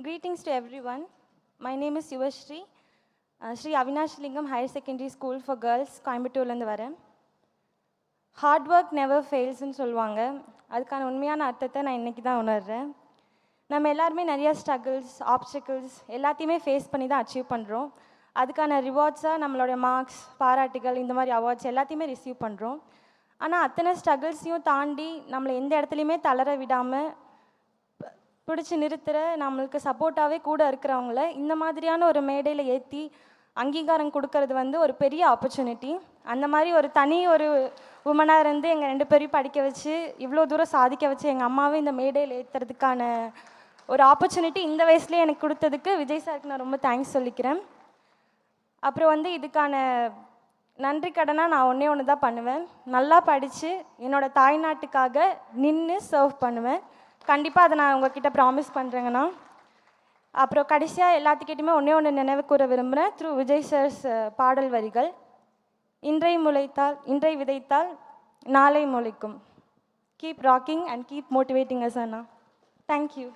Greetings to everyone. My name is Yuvashri. Uh, Sri Avinash Lingam Higher Secondary School for Girls, கோயம்புத்தூர்லேருந்து வரேன் hard work never ஃபெயில்ஸ்னு சொல்லுவாங்க அதுக்கான உண்மையான அர்த்தத்தை நான் இன்றைக்கி தான் உணர்கிறேன் நம்ம எல்லாருமே நிறையா ஸ்ட்ரகிள்ஸ் ஆப்ஸ்டிக்கிள்ஸ் எல்லாத்தையுமே ஃபேஸ் பண்ணி தான் அச்சீவ் பண்ணுறோம் அதுக்கான ரிவார்ட்ஸாக நம்மளுடைய மார்க்ஸ் பாராட்டுகள் இந்த மாதிரி அவார்ட்ஸ் எல்லாத்தையுமே ரிசீவ் பண்ணுறோம் ஆனால் அத்தனை ஸ்ட்ரகிள்ஸையும் தாண்டி நம்மளை எந்த இடத்துலையுமே தளர விடாமல் பிடிச்சி நிறுத்துகிற நம்மளுக்கு சப்போர்ட்டாகவே கூட இருக்கிறவங்கள இந்த மாதிரியான ஒரு மேடையில் ஏற்றி அங்கீகாரம் கொடுக்கறது வந்து ஒரு பெரிய ஆப்பர்ச்சுனிட்டி அந்த மாதிரி ஒரு தனி ஒரு உமனாக இருந்து எங்கள் ரெண்டு பேரையும் படிக்க வச்சு இவ்வளோ தூரம் சாதிக்க வச்சு எங்கள் அம்மாவை இந்த மேடையில் ஏற்றுறதுக்கான ஒரு ஆப்பர்ச்சுனிட்டி இந்த வயசுலேயே எனக்கு கொடுத்ததுக்கு விஜய் சாருக்கு நான் ரொம்ப தேங்க்ஸ் சொல்லிக்கிறேன். அப்புறம் வந்து இதுக்கான நன்றி கடனாக நான் ஒன்றே ஒன்று தான் பண்ணுவேன். நல்லா படித்து என்னோடய தாய்நாட்டுக்காக நின்று சர்வ் பண்ணுவேன். கண்டிப்பாக அதை நான் உங்ககிட்ட ப்ராமிஸ் பண்ணுறேங்கண்ணா அப்புறம் கடைசியாக எல்லாத்துக்கிட்டையுமே ஒன்றே ஒன்று நினைவு கூற விரும்புகிறேன் த்ரூ விஜய் சார்ஸ் பாடல் வரிகள். இன்றை முளைத்தால் இன்றை விதைத்தால் நாளை முளைக்கும். Keep rocking and keep motivating us Anna. Thank you